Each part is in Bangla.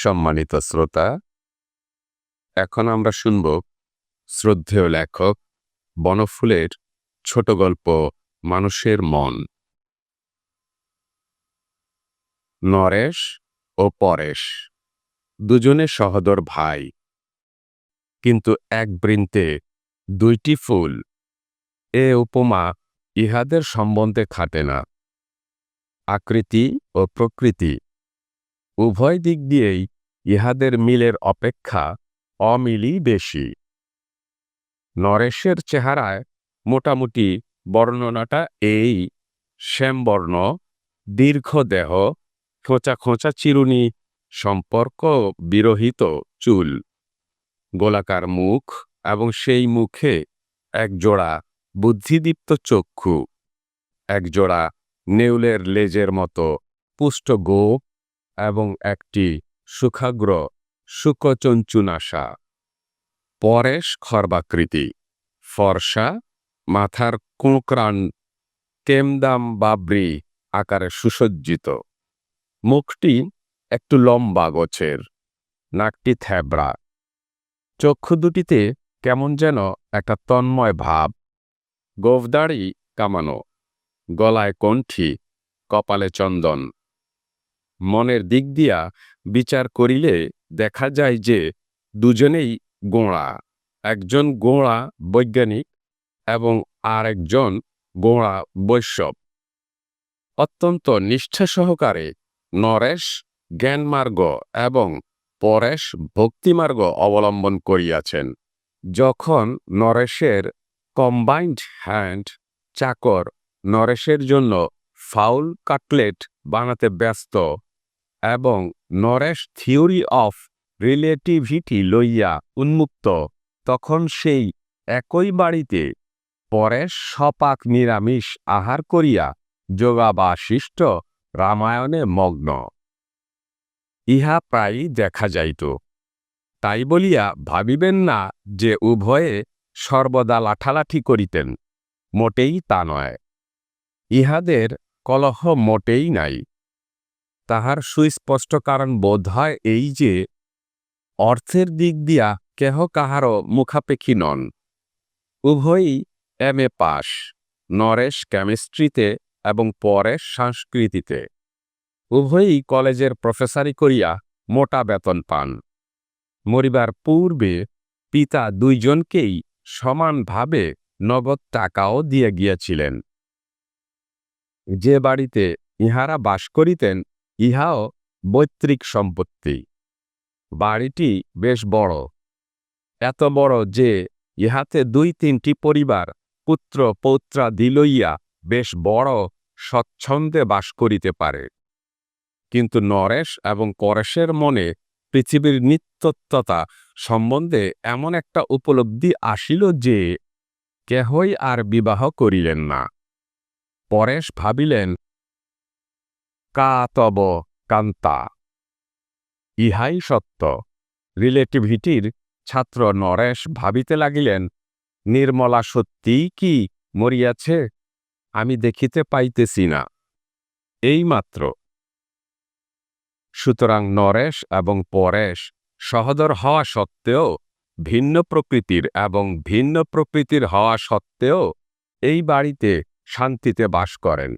সম্মানিত শ্রোতা, এখন আমরা শুনব শ্রদ্ধেয় লেখক বনফুলের ছোট গল্প মানুষের মন। নরেশ ও পরেশ, দুজনে সহদর ভাই। কিন্তু এক বৃন্তে দুইটি ফুল, এ উপমা ইহাদের সম্বন্ধে খাটে না। আকৃতি ও প্রকৃতি উভয় দিক দিয়েই ইহাদের মিলের অপেক্ষা অমিলই বেশি। নরেশের চেহারায় মোটামুটি বর্ণনাটা এই, শ্যামবর্ণ দীর্ঘ দেহ খোঁচা খোঁচা চিরুনি, সম্পর্ক বিরহিত চুল, গোলাকার মুখ এবং সেই মুখে একজোড়া বুদ্ধিদীপ্ত চক্ষু একজোড়া নেউলের লেজের মতো পুষ্ট গোপ এবং একটি সুখাগ্র, সুকচঞ্চুনাশা। পরেশ খর্বাকৃতি। ফর্সা, মাথার কোঁকড়ান, কেমদাম বাবরি আকারে সুসজ্জিত। মুখটি একটু লম্বা গোছের, নাকটি থ্যাবড়া। চক্ষু দুটিতে কেমন যেন একটা তন্ময় ভাব। গোফদাড়ি কামানো। গলায় কণ্ঠি, কপালে চন্দন। মনের দিক দিয়া বিচার করিলে দেখা যায় যে দুজনেই গোঁড়া। একজন গোঁড়া বৈজ্ঞানিক এবং আর একজন গোঁড়া বৈশ্যব অত্যন্ত নিষ্ঠা সহকারে নরেশ জ্ঞানমার্গ এবং পরেশ ভক্তিমার্গ অবলম্বন করিয়াছেন, যখন নরেশের কম্বাইন্ড হ্যান্ড চাকর নরেশের জন্য ফাউল কাটলেট বানাতে ব্যস্ত এবং নরেশ থিওরি অফ রিলেটিভিটি লইয়া উন্মুক্ত। তখন সেই একই বাড়িতে পরেশ সপাক নিরামিষ আহার করিয়া যোগাবাশিষ্ট রামায়ণে মগ্ন। ইহা প্রায়ই দেখা যাইত। তাই বলিয়া ভাবিবেন না যে উভয়ে সর্বদা লাঠালাঠি করিতেন। মোটেই তা নয়। ইহাদের কলহ মোটেই নাই। তাহার সুস্পষ্ট কারণ বোধ হয় এই যে, অর্থের দিক দিয়া কেহ কাহারও মুখাপেক্ষী নন। উভয়ই এম এ পাশ নরেশ কেমিস্ট্রিতে এবং পরেশ সংস্কৃতিতে। উভয়ই কলেজের প্রফেসরি করিয়া মোটা বেতন পান। মরিবার পূর্বে পিতা দুইজনকেই সমানভাবে নগদ টাকাও দিয়ে গিয়াছিলেন। যে বাড়িতে ইহারা বাস করিতেন ইহাও বৈত্রিক সম্পত্তি। বাড়িটি বেশ বড়। এত বড় যে ইহাতে দুই তিনটি পরিবার পুত্র পৌত্রাদি লইয়া বেশ বড় স্বচ্ছন্দে বাস করিতে পারে। কিন্তু নরেশ এবং করেশের মনে পৃথিবীর নিত্যত্বতা সম্বন্ধে এমন একটা উপলব্ধি আসিল যে কেহই আর বিবাহ করিলেন না। পরেশ ভাবিলেন কা তব কান্তা। ইহাই সত্য। রিলেটিভিটির ছাত্র নরেশ ভাবিতে লাগিলেন, নির্মলা সত্যিই কি মরিয়াছে? আমি দেখিতে পাইতেছি না। এইমাত্র সুতরাং নরেশ এবং পরেশ সহদর হওয়া সত্ত্বেও, ভিন্ন প্রকৃতির এবং ভিন্ন প্রকৃতির হওয়া সত্ত্বেও, এই বাড়িতে শান্তিতে বাস করেন।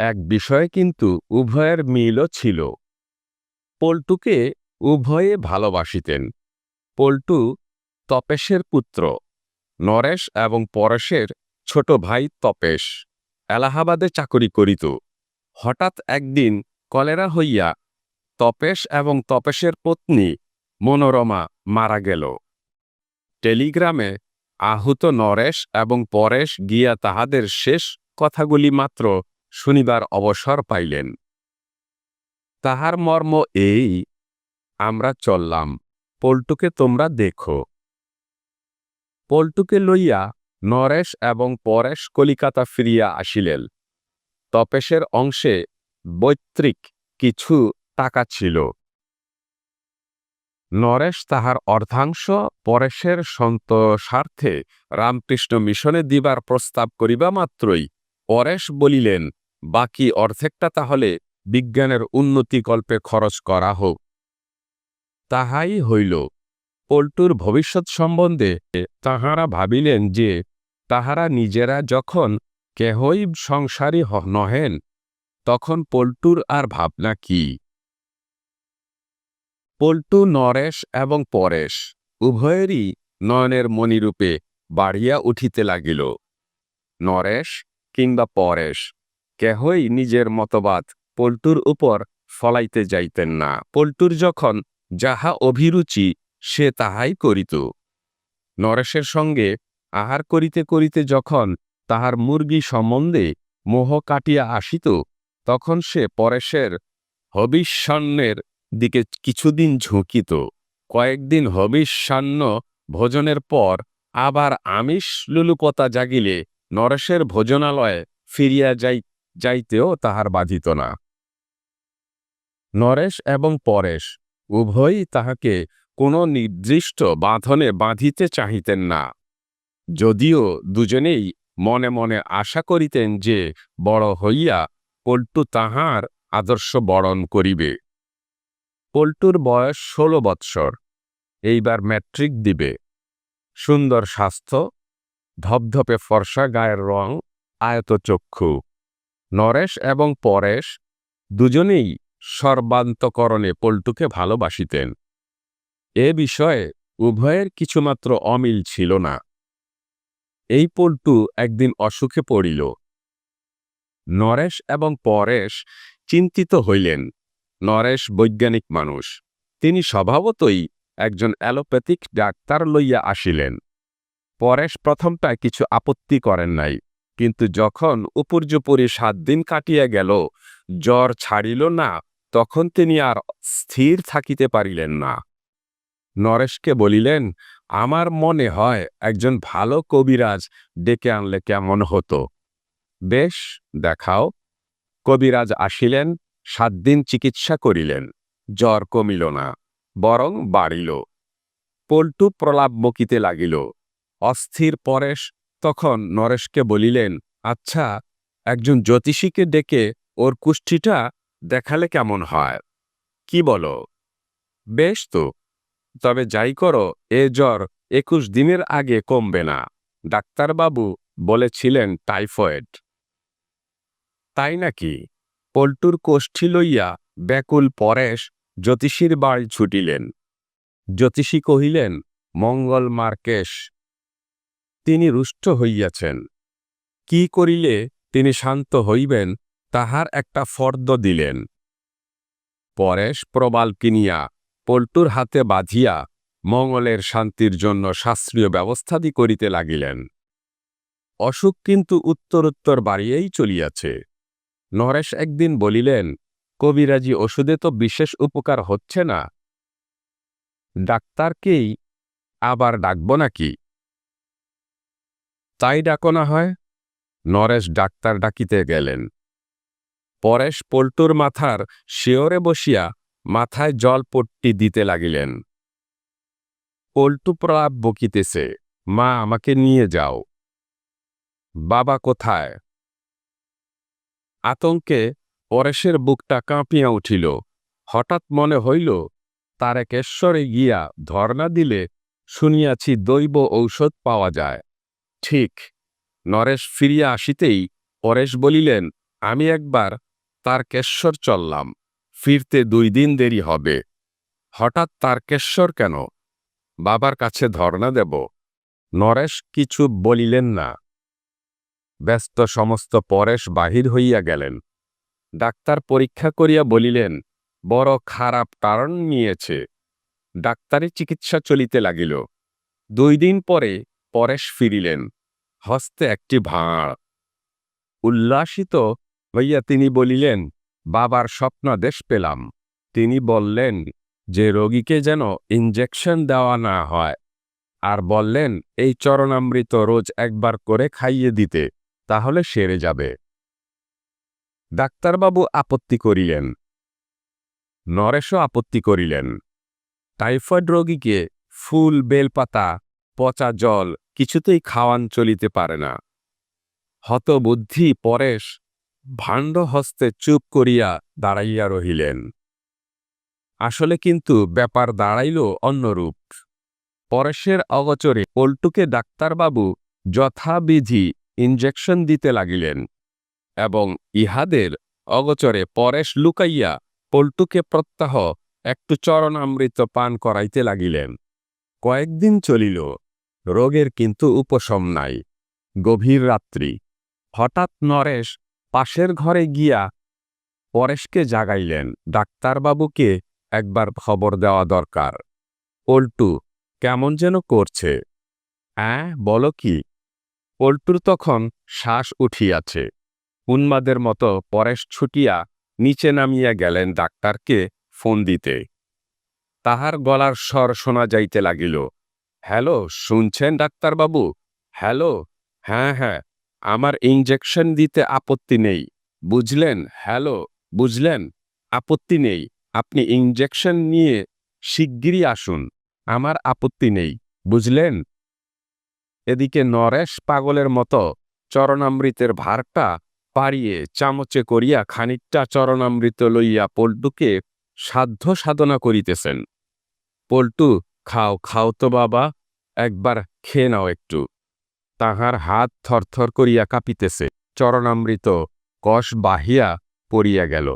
এক বিষয়ে কিন্তু উভয়ের মিলও ছিল। পল্টুকে উভয়ে ভালোবাসিতেন। পল্টু তপেশের পুত্র, নরেশ এবং পরেশের ছোট ভাই তপেশ এলাহাবাদে চাকরি করিত। হঠাৎ একদিন কলেরা হইয়া তপেশ এবং তপেশের পত্নী মনোরমা মারা গেল। টেলিগ্রামে আহুত নরেশ এবং পরেশ গিয়া তাহাদের শেষ কথাগুলি মাত্র শুনিবার অবসর পাইলেন। তাহার মর্ম এই, আমরা চললাম। পল্টুকে তোমরা দেখো। পল্টুকে লইয়া নরেশ এবং পরেশ কলিকাতা ফিরিয়া আসিলেন। তপেশের অংশে বৈত্রিক কিছু টাকা ছিল। নরেশ তাহার অর্ধাংশ, পরেশের সন্তোষার্থে রামকৃষ্ণ মিশনে দিবার প্রস্তাব করিবা মাত্রই পরেশ বলিলেন বাকি অর্ধেকটা তাহলে বিজ্ঞানের উন্নতিকল্পে খরচ করা হোক। তাহাই হইল। পল্টুর ভবিষ্যৎ সম্বন্ধে তাহারা ভাবিলেন যে তাহারা নিজেরা যখন কেহই সংসারী নহেন, তখন পল্টুর আর ভাবনা কি? পল্টু নরেশ এবং পরেশ উভয়েরই নয়নের মণিরূপে বাড়িয়া উঠিতে লাগিল। নরেশ কিংবা পরেশ কেহই নিজের মতবাদ পল্টুর উপর ফলাইতে যাইতেন না। পল্টুর যখন যাহা অভিরুচি, সে তাহাই করিত। নরেশের সঙ্গে আহার করিতে করিতে যখন তাহার মুরগি সম্বন্ধে মোহ কাটিয়া আসিত, তখন সে পরেশের হবিষ্যান্নের দিকে কিছুদিন ঝুঁকিত। কয়েকদিন হবিষ্যান্ন ভোজনের পর আবার আমিষ লুলুপতা জাগিলে নরেশের ভোজনালয়ে ফিরিয়া যাই যাইতেও তাহার বাধিত না। নরেশ এবং পরেশ উভয়ই তাহাকে কোনো নির্দিষ্ট বাঁধনে বাঁধিতে চাহিতেন না। যদিও দুজনেই মনে মনে আশা করিতেন যে বড় হইয়া পল্টু তাহার আদর্শ বরণ করিবে। পল্টুর বয়স ষোলো বৎসর। এইবার ম্যাট্রিক দিবে। সুন্দর স্বাস্থ্য, ধপধপে ফর্সা গায়ের রং, আয়তচক্ষু। নরেশ এবং পরেশ দুজনেই সর্বান্তকরণে পল্টুকে ভালোবাসিতেন। এ বিষয়ে উভয়ের কিছুমাত্র অমিল ছিল না। এই পল্টু একদিন অসুখে পড়িল। নরেশ এবং পরেশ চিন্তিত হইলেন। নরেশ বৈজ্ঞানিক মানুষ। তিনি স্বভাবতই একজন অ্যালোপ্যাথিক ডাক্তার লইয়া আসিলেন। পরেশ প্রথমটা কিছু আপত্তি করেন নাই। কিন্তু যখন উপর্যুপরি সাত দিন কাটিয়া গেল, জ্বর ছাড়িল না, তখন তিনি আর স্থির থাকিতে পারিলেন না। নরেশকে বলিলেন, আমার মনে হয় একজন ভালো কবিরাজ ডেকে আনলে কেমন হতো? বেশ, দেখাও। কবিরাজ আসিলেন, সাত দিন চিকিৎসা করিলেন, জ্বর কমিল না, বরং বাড়িল। পল্টু প্রলাপ বকিতে লাগিল, অস্থির পরেশ তখন নরেশকে বলিলেন আচ্ছা একজন জ্যোতিষীকে ডেকে ওর কুষ্ঠিটা দেখালে কেমন হয়? কি বলো? বেশ তো, তবে যাই করো, এ জ্বর একুশ দিনের আগে কমবে না। ডাক্তারবাবু বলেছিলেন টাইফয়েড। তাই নাকি? পল্টুর কোষ্ঠী লইয়া ব্যাকুল পরেশ জ্যোতিষীর বাড়ি ছুটিলেন। জ্যোতিষী কহিলেন, মঙ্গল মার্কেশ তিনি রুষ্ট হইয়াছেন। কি করিলে তিনি শান্ত হইবেন, তাহার একটা ফর্দ দিলেন। পরেশ প্রবাল কিনিয়া, পল্টুর হাতে বাঁধিয়া, মঙ্গলের শান্তির জন্য শাস্ত্রীয় ব্যবস্থাদি করিতে লাগিলেন। অসুখ কিন্তু উত্তরোত্তর বাড়িয়েই চলিয়াছে। নরেশ একদিন বলিলেন, কবিরাজি, ওষুধে তো বিশেষ উপকার হচ্ছে না। ডাক্তারকেই আবার ডাকব নাকি? ডাকো না হয়। নরেশ ডাক্তার ডাকিতে গেলেন। পরেশ পল্টুর মাথার শিওরে বসিয়া মাথায় জলপট্টি দিতে লাগিলেন। পল্টু প্রলাপ বকিতেছে, মা, আমাকে নিয়ে যাও। বাবা কোথায়? আতঙ্কে পরেশের বুকটা কাঁপিয়া উঠিল। হঠাৎ মনে হইল তারেকেশ্বরে গিয়া ধর্ণা দিলে শুনিয়াছি দৈব ঔষধ পাওয়া যায়। ঠিক, নরেশ ফিরিয়া আসিতেই পরেশ বলিলেন, আমি একবার তার কেশ্বর চললাম, ফিরতে দুই দিন দেরি হবে। হঠাৎ তার কেশ্বর কেন? বাবার কাছে ধর্ণা দেব। নরেশ কিছু বলিলেন না। ব্যস্ত সমস্ত পরেশ বাহির হইয়া গেলেন। ডাক্তার পরীক্ষা করিয়া বলিলেন, বড় খারাপ কারণ নিয়েছে। ডাক্তারি চিকিৎসা চলিতে লাগিল। দুই দিন পরে পরেশ ফিরিলেন। হস্তে একটি ভাঁড়। উল্লাসিত হইয়া তিনি বলিলেন, বাবার স্বপ্নাদেশ পেলাম। তিনি বললেন, যে রোগীকে যেন ইঞ্জেকশন দেওয়া না হয়। আর বললেন, এই চরণামৃত রোজ একবার করে খাইয়ে দিতে, তাহলে সেরে যাবে। ডাক্তারবাবু আপত্তি করিলেন। নরেশও আপত্তি করিলেন। টাইফয়েড রোগীকে ফুল, বেলপাতা পচা জল কিছুতেই খাওয়ান চলিতে পারে না। হতবুদ্ধি পরেশ ভাণ্ড হস্তে চুপ করিয়া দাঁড়াইয়া রহিলেন। আসলে কিন্তু ব্যাপার দাঁড়াইল অন্যরূপ। পরেশের অগচরে পল্টুকে ডাক্তারবাবু যথাবিধি ইঞ্জেকশন দিতে লাগিলেন এবং ইহাদের অগচরে পরেশ লুকাইয়া পল্টুকে প্রত্যাহ একটু চরণামৃত পান করাইতে লাগিলেন। কয়েকদিন চলিল, রোগের কিন্তু উপশম নাই। গভীর রাত্রি। হঠাৎ নরেশ পাশের ঘরে গিয়া পরেশকে জাগাইলেন। ডাক্তারবাবুকে একবার খবর দেওয়া দরকার। পল্টু, কেমন যেন করছে? অ্যাঁ, বলো কি? পল্টুর তখন শ্বাস উঠিয়াছে। উন্মাদের মতো পরেশ ছুটিয়া নিচে নামিয়া গেলেন ডাক্তারকে ফোন দিতে। তাহার গলার স্বর শোনা যাইতে লাগিল। হ্যালো, শুনছেন ডাক্তারবাবু? হ্যালো? হ্যাঁ হ্যাঁ আমার ইঞ্জেকশন দিতে আপত্তি নেই। বুঝলেন? হ্যালো, বুঝলেন? আপত্তি নেই। আপনি ইঞ্জেকশন নিয়ে শিগগিরই আসুন। আমার আপত্তি নেই। বুঝলেন? এদিকে নরেশ পাগলের মতো চরণামৃতের ভারটা পাড়িয়ে চামচে করিয়া খানিকটা চরণামৃত লইয়া পল্টুকে সাধ্য সাধনা করিতেছেন। পল্টু, খাও খাও তো বাবা, একবার খেয়ে নাও একটু। তাহার হাত থরথর করিয়া কাঁপিতেছে। চরণামৃত, কষ বাহিয়া পড়িয়া গেল।